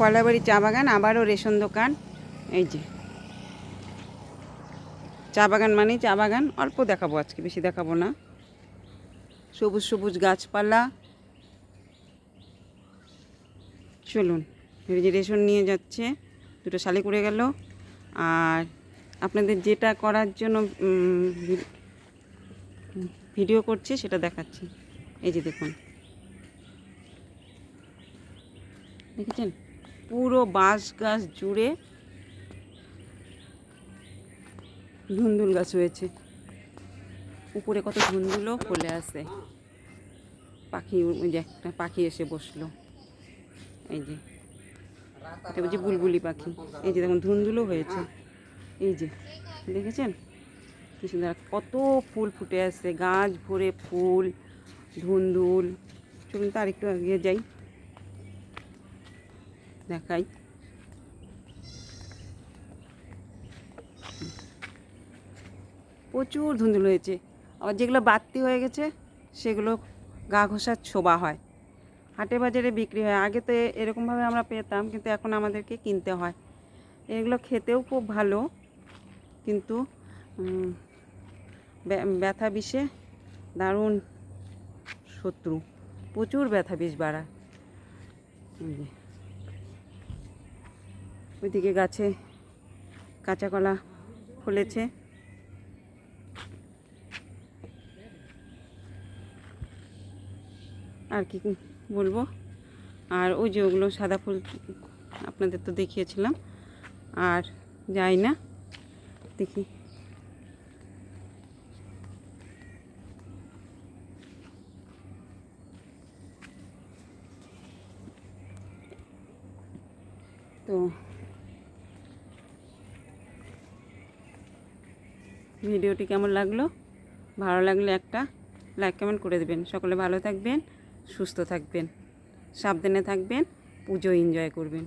কয়লাবাড়ি চা বাগান, আবারও রেশন দোকান, এই যে। চা বাগান মানেই চা বাগান, অল্প দেখাবো আজকে, বেশি দেখাবো না। সবুজ সবুজ গাছপালা। চলুন যে রেশন নিয়ে যাচ্ছে, দুটো শালি করে গেল। আর আপনাদের যেটা করার জন্য ভিডিও করছে, সেটা দেখাচ্ছি। এই যে দেখুন। দেখেছেন? পুরো বাঁশ গাছ জুড়ে ধুন্দুল গাছ হয়েছে। উপরে কত ধুন্দুলও ফলে আসে পাখি ওই যে একটা পাখি এসে বসল। এই যে, এটা বলছি বুলবুলি পাখি। এই যে দেখুন, ধুন্দুলও হয়েছে। এই যে, দেখেছেন? কি সুন্দর, কত ফুল ফুটে আছে। গাছ ভরে ফুল, ধুন্দুল। চলুন তার একটু এগিয়ে যাই। দেখাই। প্রচুর ধুন্দুল হয়েছে। আবার যেগুলো বাড়তি হয়ে গেছে, সেগুলো গা ঘষার ছোবা হয়। হাটে বাজারে বিক্রি হয়। আগে তো এরকমভাবে আমরা পেতাম, কিন্তু এখন আমাদেরকে কিনতে হয়। এগুলো খেতেও খুব ভালো, কিন্তু ব্যথা বিষে দারুণ শত্রু। প্রচুর ব্যথা বিষ বাড়ায়। ওইদিকে গাছে কাঁচা কলা ফলেছে। আর কি বলব? আর ওই যে ওগুলো সাদা ফুল আপনাদের তো দেখিয়েছিলাম। আর যাই না, দেখি। তো ভিডিওটি কেমন লাগল? ভালো লাগলে একটা লাইক কমেন্ট করে দেবেন। সকলে ভালো থাকবেন, সুস্থ থাকবেন, সাবধানে থাকবেন, পুজো এনজয় করবেন।